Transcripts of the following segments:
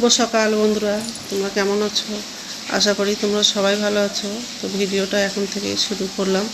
শুভ সকাল বন্ধুরা। তোমরা কেমন আছো? আশা করি তোমরা সবাই ভালো আছো। তো ভিডিওটা এখন থেকে শুরু করলাম।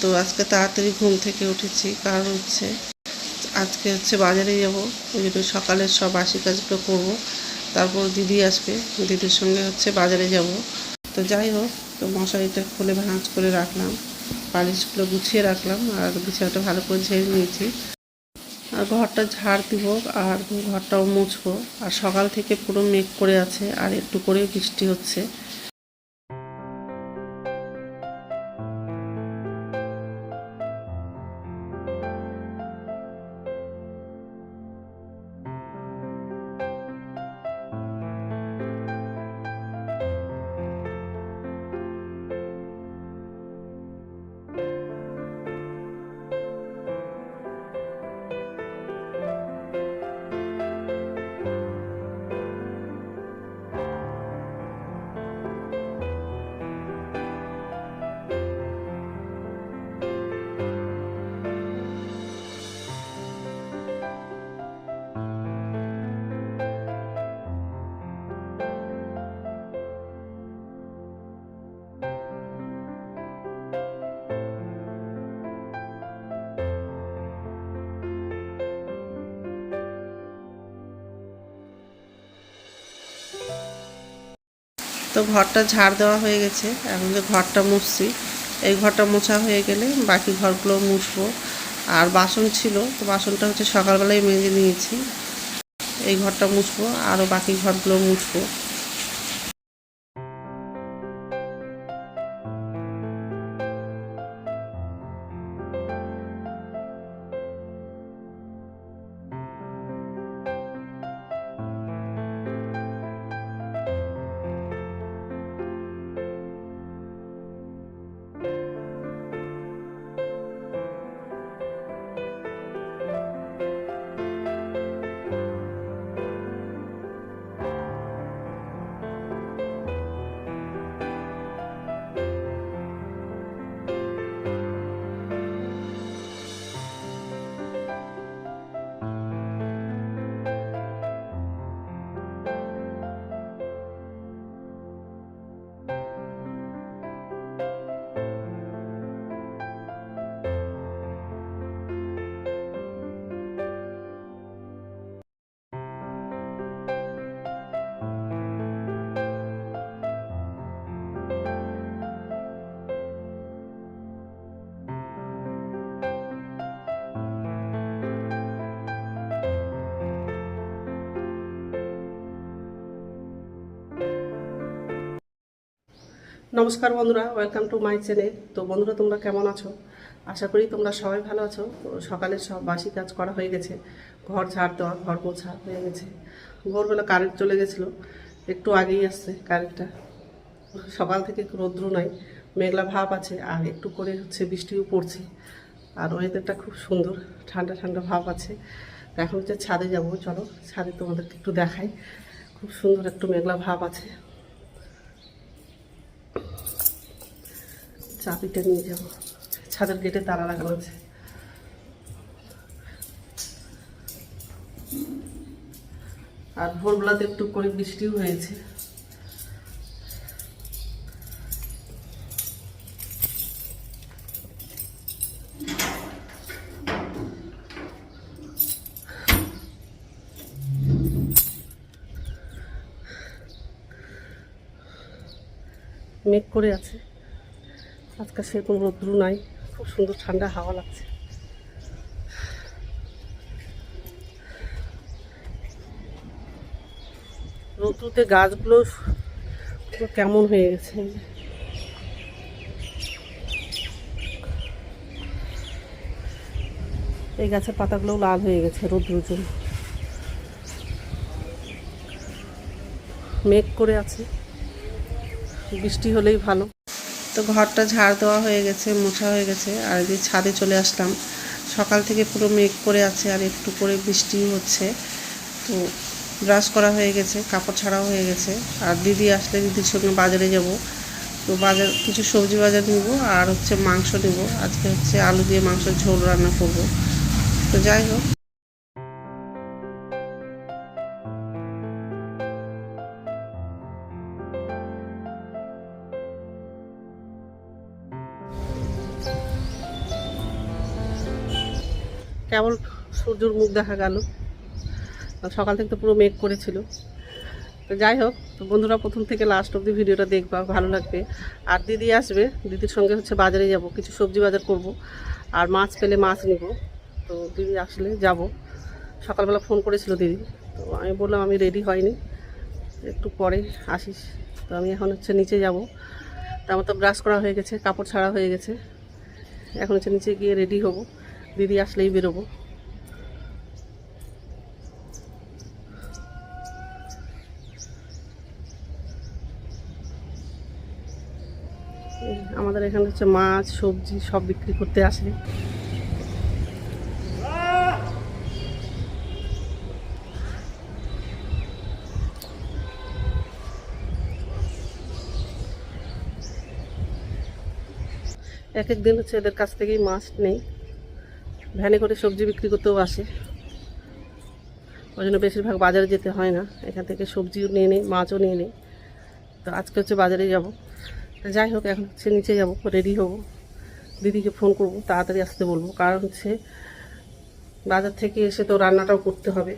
তো আজকে তাড়াতাড়ি ঘুম থেকে উঠেছি, কারণ হচ্ছে আজকে হচ্ছে বাজারে যাব। ওই জন্য সকালের সব বাসি কাজগুলো করব, তারপর দিদি আসবে, দিদির সঙ্গে হচ্ছে বাজারে যাব। তো যাই হোক, তো মশারিটা খুলে ভাঁজ করে রাখলাম পালিশগুলো গুছিয়ে রাখলাম, আর বিছানাটা ভালো করে ঝেড়ে নিয়েছি। আর ঘরটা ঝাড় দিব আর ঘরটাও মুছবো। আর সকাল থেকে পুরো মেঘ করে আছে আর একটু করে বৃষ্টি হচ্ছে। তো ঘরটা ঝাড় দেওয়া হয়ে গেছে। এখন যে ঘরটা মুছছি, এই ঘরটা মোছা হয়ে গেলে বাকি ঘরগুলো মুছবো। আর বাসন ছিল, তো বাসনটা হচ্ছে সকালবেলায় মেজে নিয়েছি। এই ঘরটা মুছবো, আরও বাকি ঘরগুলো মুছবো। নমস্কার বন্ধুরা ওয়েলকাম টু মাই চ্যানেল তো বন্ধুরা, তোমরা কেমন আছো? আশা করি তোমরা সবাই ভালো আছো। তো সকালে সব বাসি কাজ করা হয়ে গেছে। ঘর ঝাড় দেওয়া, ঘর মোছা হয়ে গেছে। ভোরবেলা কারেন্ট চলে গেছিল। একটু আগেই আসছে কারেন্টটা সকাল থেকে রৌদ্র নাই, মেঘলা ভাব আছে, আর একটু করে হচ্ছে বৃষ্টিও পড়ছে। আর ওয়েদারটা খুব সুন্দর, ঠান্ডা ঠান্ডা ভাব আছে। এখন হচ্ছে ছাদে যাব। চলো, ছাদে তোমাদেরকে একটু দেখাই। খুব সুন্দর একটু মেঘলা ভাব আছে। চাবিটা নিয়ে যাব। ছাদের গেটে তালা লাগানো আছে। আর ভোরবেলাতে একটু করে বৃষ্টিও হয়েছে। মেঘ করে আছে। আজকে সেরকম রোদ্রু নাই, খুব সুন্দর ঠান্ডা হাওয়া লাগছে। রোদ্রুতে গাছগুলো কেমন হয়ে গেছে। এই গাছের পাতাগুলোও লাল হয়ে গেছে রোদ্রুর জন্য। মেঘ করে আছে। বৃষ্টি হলেই ভালো। তো ঘরটা ঝাড় দেওয়া হয়ে গেছে, মোছা হয়ে গেছে, আর যে ছাদে চলে আসলাম। সকাল থেকে পুরো মেঘ করে আছে আর একটু করে বৃষ্টি হচ্ছে। তো ব্রাশ করা হয়ে গেছে, কাপড় ছাড়াও হয়ে গেছে। আর দিদি আসলে দিদির সঙ্গে বাজারে যাব। তো বাজার, কিছু সবজি বাজার নিব আর হচ্ছে মাংস নেব। আজকে হচ্ছে আলু দিয়ে মাংসের ঝোল রান্না করব। তো যাই হোক। কেবল সূর্যর মুখ দেখা গেল। সকাল থেকে তো পুরো মেঘ করেছিল। তো যাই হোক, তো বন্ধুরা প্রথম থেকে লাস্ট অবধি ভিডিওটা দেখবা, ভালো লাগবে। আর দিদি আসবে, দিদির সঙ্গে হচ্ছে বাজারে যাব, কিছু সবজি বাজার করব, আর মাছ পেলে মাছ নিব। তো দিদি আসলে যাব। সকালবেলা ফোন করেছিল দিদি, তো আমি বললাম আমি রেডি হয়নি, একটু পরে আসিস। তো আমি এখন হচ্ছে নিচে যাব। তো আমার তো ব্রাশ করা হয়ে গেছে, কাপড় ছাড়া হয়ে গেছে। এখন হচ্ছে নিচে গিয়ে রেডি হব। দিদি আসলেই বেরোবো। আমাদের এখানে হচ্ছে মাছ, সবজি সব বিক্রি করতে আসে। এক এক দিন হচ্ছে এদের কাছ থেকেই মাছ নেই। ভ্যানে করে সবজি বিক্রি করতেও আসে। ওই জন্য বেশিরভাগ বাজারে যেতে হয় না। এখান থেকে সবজিও নিয়ে নিই, মাছও নিয়ে নিই। তো আজকে হচ্ছে বাজারে যাব। যাই হোক, এখন হচ্ছে নিচে যাব, রেডি হব। দিদিকে ফোন করব, তাড়াতাড়ি আসতে বলব। কারণ হচ্ছে বাজার থেকে এসে তো রান্নাটাও করতে হবে।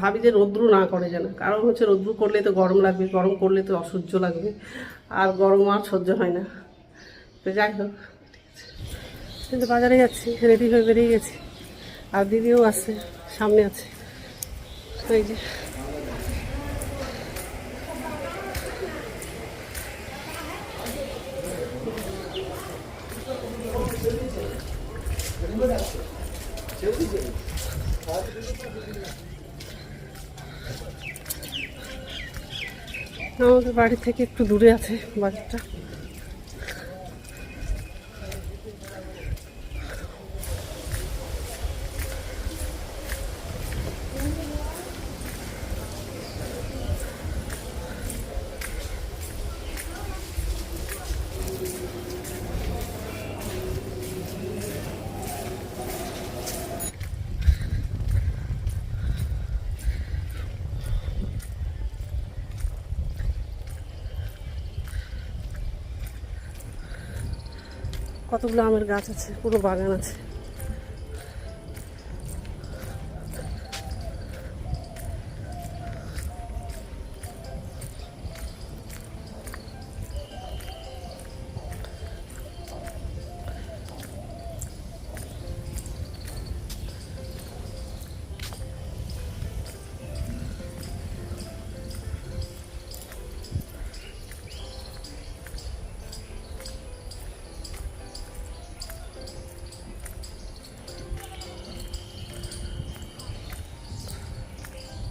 ভাবি যে রৌদ্র না করে যেন। কারণ হচ্ছে রৌদ্র করলে তো গরম লাগবে, গরম করলে তো অসহ্য লাগবে। আর গরম আর সহ্য হয় না। তো যাই হোক কিন্তু বাজারে যাচ্ছি রেডি হয়ে বেরিয়ে গেছি। আর দিদিও আছে, সামনে আছে। ওই যে। আমাদের বাড়ি থেকে একটু দূরে আছে বাজারটা কতগুলো আমের গাছ আছে? পুরো বাগান আছে।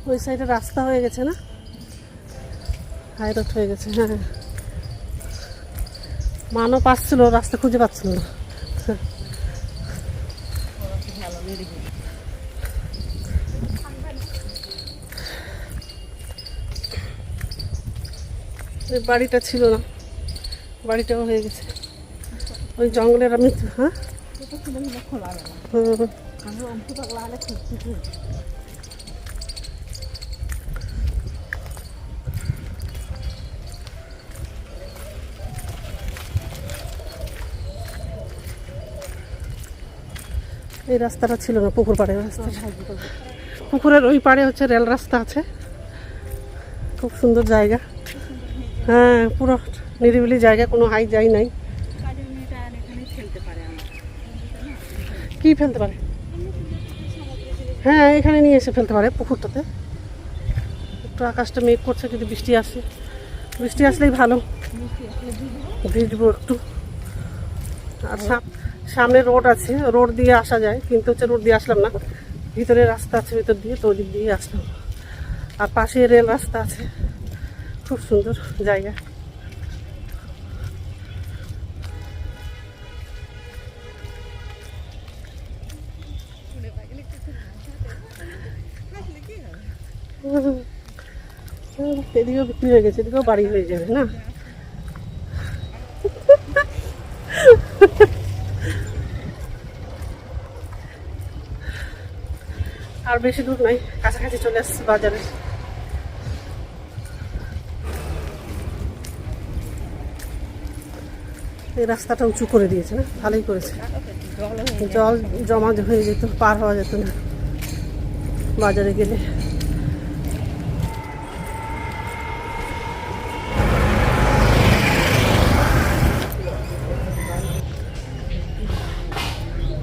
ওই সাইডে রাস্তা হয়ে গেছে না? হাই রোড হয়ে গেছে হ্যাঁ। মানও পাচ্ছিল রাস্তা খুঁজে পাচ্ছিল না। ওই বাড়িটা ছিল না। বাড়িটাও হয়ে গেছে। ওই জঙ্গলের আমি হ্যাঁ? হুম। এই রাস্তাটা ছিল না, পুকুর পাড়ের রাস্তা। পুকুরের ওই পাড়ে হচ্ছে রেল রাস্তা আছে। খুব সুন্দর জায়গা। হ্যাঁ পুরো নিরিবিলি জায়গা, কোনো হাই যাই নাই। কি ফেলতে পারে? হ্যাঁ এখানে নিয়ে এসে ফেলতে পারে পুকুরটাতে। একটু আকাশটা মেঘ করছে, যদি বৃষ্টি আসে। বৃষ্টি আসলেই ভালো। ভিজবো একটু আর সামনে রোড আছে, রোড দিয়ে আসা যায়, কিন্তু হচ্ছে রোড দিয়ে আসলাম না। ভিতরে রাস্তা আছে, ভিতর দিয়ে, তো ওদিক দিয়ে আসলাম। আর পাশে রেল রাস্তা আছে। খুব সুন্দর জায়গা। এদিকেও বিক্রি হয়ে গেছে, এদিকেও বাড়ি হয়ে যাবে, না? আর বেশি দূর নয়, কাছাকাছি চলে আসছে বাজারে। এই রাস্তাটা উঁচু করে দিয়েছে না? ভালোই করেছে। জল জমা হয়ে যেত, পার হওয়া যেত না। বাজারে গেলে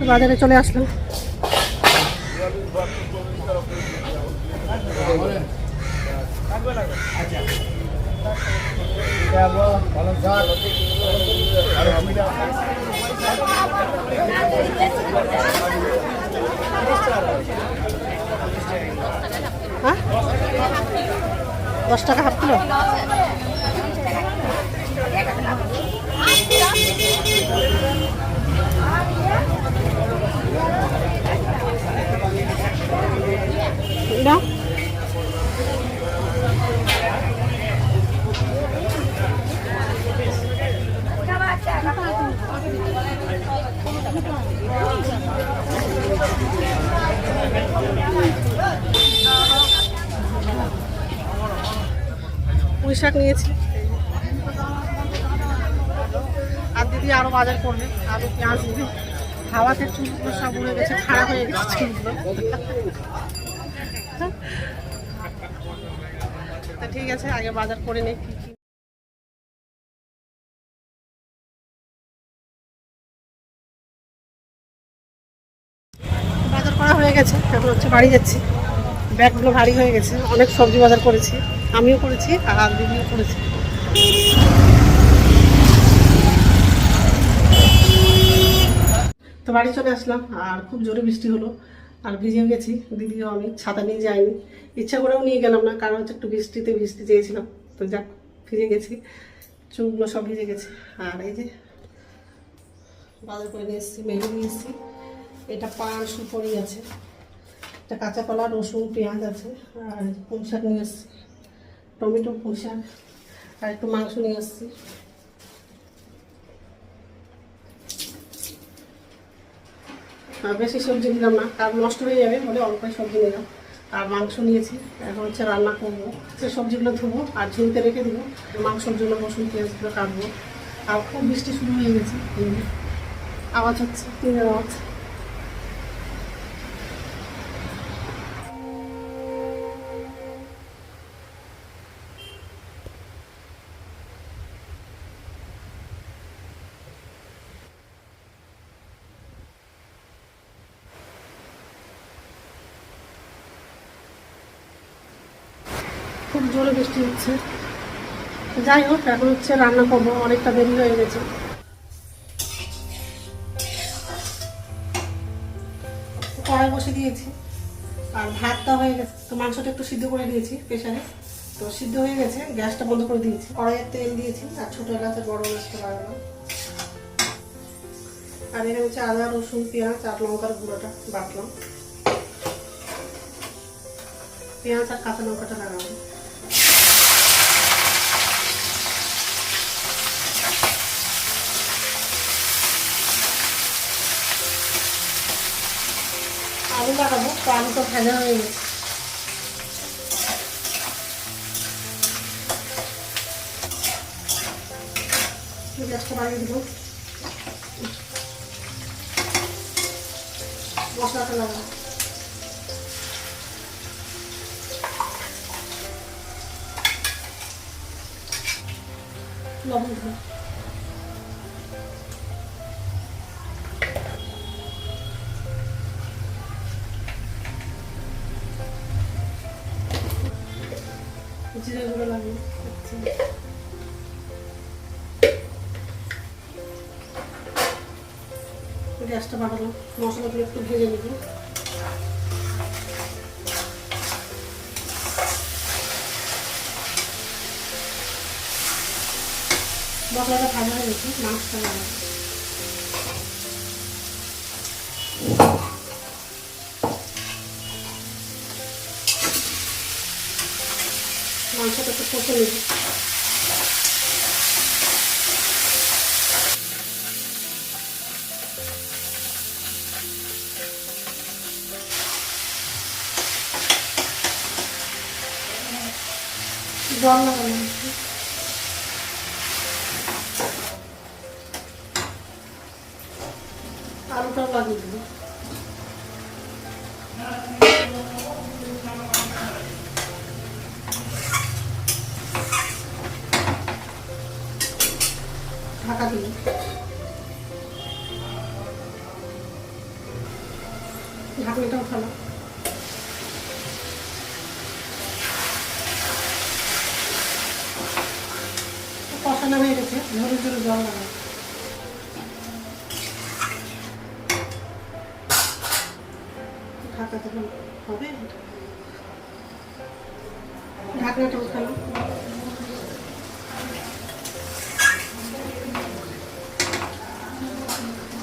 বাজারে চলে আসলাম হ্যাঁ? দশ টাকা হাফ কিলো না শাক নিয়েছি। আর দিদি আরও বাজার করবে। আলু, পেঁয়াজ নিবে হাওয়াতে চুলগুলো সব উড়ে গেছে, খারাপ হয়ে গেছে তা ঠিক আছে, আগে বাজার করে নেই কি কি। বাজার করা হয়ে গেছে, এখন হচ্ছে বাড়ি যাচ্ছি। ব্যাগগুলো ভারী হয়ে গেছে। অনেক সবজি বাজার করেছি। আমিও করেছি, আর দিদিও করেছি। তো বাড়ি চলে আসলাম, আর খুব জোরে বৃষ্টি হলো। আর ভিজেও গেছি, দিদিও আমি ছাতা নিয়ে যাইনি। ইচ্ছা করেও নিয়ে গেলাম না, কারণ হচ্ছে একটু বৃষ্টিতে বৃষ্টি চেয়েছিলাম। তো যাক, ভিজে গেছি, চুলগুলো সব ভিজে গেছে। আর এই যে বাজার করে নিয়ে এসেছি মেঘে নিয়ে এসেছি। এটা পান সুপরি আছে। এটা কাঁচা কলা, রসুন, পেঁয়াজ আছে, আর পুঁই শাক নিয়ে এসেছি। টমেটো, পুঁই শাক, আর একটু মাংস নিয়ে এসেছি। আর বেশি সবজি নিলাম না, কারণ নষ্ট হয়ে যাবে বলে অল্পই সবজি নিলাম। আর মাংস নিয়েছি, এখন হচ্ছে রান্না করব। সে সবজিগুলো ধুবো আর ঝুলতে রেখে দেবো, মাংসর জন্য রসুন, পেঁয়াজগুলো কাটবো। আর খুব বৃষ্টি শুরু হয়ে গেছে আওয়াজ হচ্ছে টিনের আওয়াজ। খুব জোরে বৃষ্টি হচ্ছে। যাই হোক, এখন হচ্ছে রান্না করব, অনেকটা দেরি হয়ে গেছে। কড়াই বসে দিয়েছি, আর ভাতটা হয়ে গেছে। তো মাংসটা একটু সিদ্ধ করে দিয়েছি প্রেশারে। তো সিদ্ধ হয়ে গেছে, গ্যাসটা বন্ধ করে দিয়েছি। কড়াইয়ের তেল দিয়েছি, আর ছোটো এলাচের বড় এলাচটা লাগালাম আর এখানে হচ্ছে আদা, রসুন, পেঁয়াজ আর লঙ্কার গুঁড়োটা বাটলাম। পেঁয়াজ আর কাঁচা লঙ্কাটা লাগাবো আলু লাগাবো তো আলু তো ভাজা হয়ে গেছে গ্যাসটা বাড়িয়ে দেবো মশলাটা লাগাবো লবণ দেবো জিরে গুঁড়ো লাগবে আচ্ছা। গ্যাসটা বাড়ালাম মশলাগুলো একটু ভেজে নেব। মশলাটা ভাজা হয়ে গেছে, মাছটা লাগাবো মাংসটা একটু কষে নেব জল লাগানো ঢাকনিটাও ফেলো। কষানো হয়ে গেছে ঝরে ঝরে জল লাগাবো ঢাকা দেবেন হবে। ঢাকনাটা উঠানো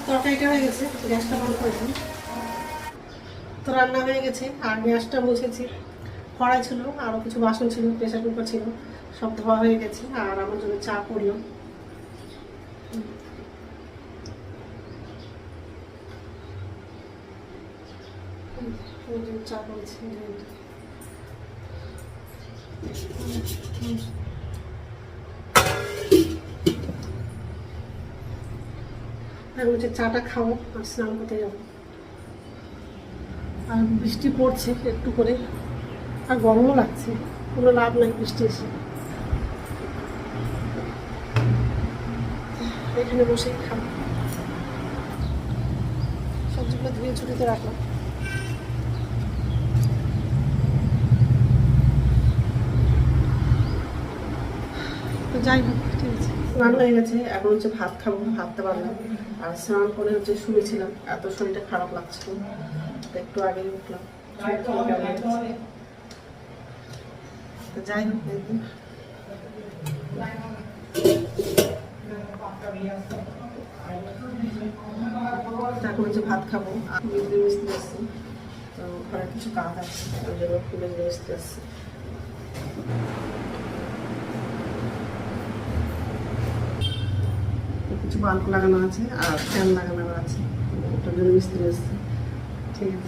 তরকারিটা হয়ে গেছে, গ্যাসটা বন্ধ করে দিন তো রান্না হয়ে গেছে, আর গ্যাসটা মুছেছি কড়াই ছিল আরও কিছু বাসন ছিল প্রেশার কুকার ছিল, সব ধোয়া হয়ে গেছে, আর আমার জন্য চা করল চা চাটা খাব আর স্নান করতে যাব। আর বৃষ্টি পড়ছে একটু করে। আর গরমও লাগছে। কোনো লাভ নাই বৃষ্টি এসে। এখানে বসেই খাব। সবজিগুলো ধুয়ে ছুটিতে রাখলাম। তো যাই হোক, ঠিক আছে। স্নান হয়ে গেছে। এখন হচ্ছে ভাত খাব। ভাততে পারলাম আর স্নান করে হচ্ছে শুনেছিলাম এত শরীরটা খারাপ লাগছিল। একটু আগেই উঠলাম। যাই হোক ভাত খাব। তো কিছু কাজ আছে। ওই জন্য আসছে। কিছু বাল্ব লাগানো আছে আর ফ্যান লাগানো আছে। ওটার জন্য মিস্ত্রি এসছে ঠিক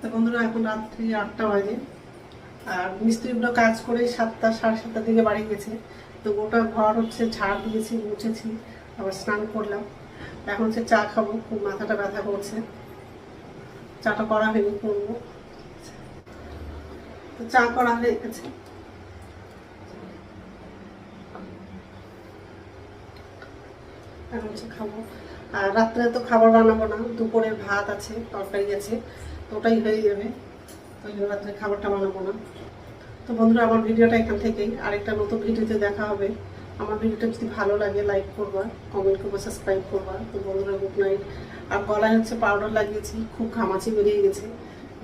তো বন্ধুরা, এখন রাত্রি আটটা বাজে। আর মিস্ত্রিগুলো কাজ করে সাতটা, সাড়ে সাতটার দিকে বাড়ি গেছে। তো গোটা ঘর হচ্ছে ঝাড় দিয়েছি, মুছেছি, আবার স্নান করলাম। এখন হচ্ছে চা খাব, খুব মাথাটা ব্যথা করছে। চাটা করা হয়নি, করব। তো চা করা হয়ে গেছে। এখন হচ্ছে খাব। আর রাত্রে তো খাবার বানাবো না দুপুরের ভাত আছে, তরকারি আছে, তো ওটাই হয়ে যাবে। ওই জন্য রাত্রে খাবারটা বানাবো না। তো বন্ধুরা, আমার ভিডিওটা এখান থেকেই। আরেকটা নতুন ভিডিওতে দেখা হবে। আমার ভিডিওটা যদি ভালো লাগে লাইক করবা কমেন্ট করবা সাবস্ক্রাইব করবা। তো বন্ধুরা গুড নাইট আর গলায় হচ্ছে পাউডার লাগিয়েছি, খুব ঘামাচি বেরিয়ে গেছে।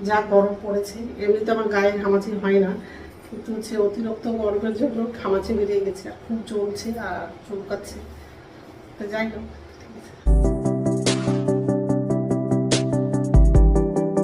যা গরম পড়েছে, এমনিতে আমার গায়ে ঘামাচি হয় না। কিন্তু হচ্ছে অতিরিক্ত গরমের জন্য ঘামাচি বেরিয়ে গেছে, আর খুব জ্বলছে আর চমকাচ্ছে তো যাই হোক।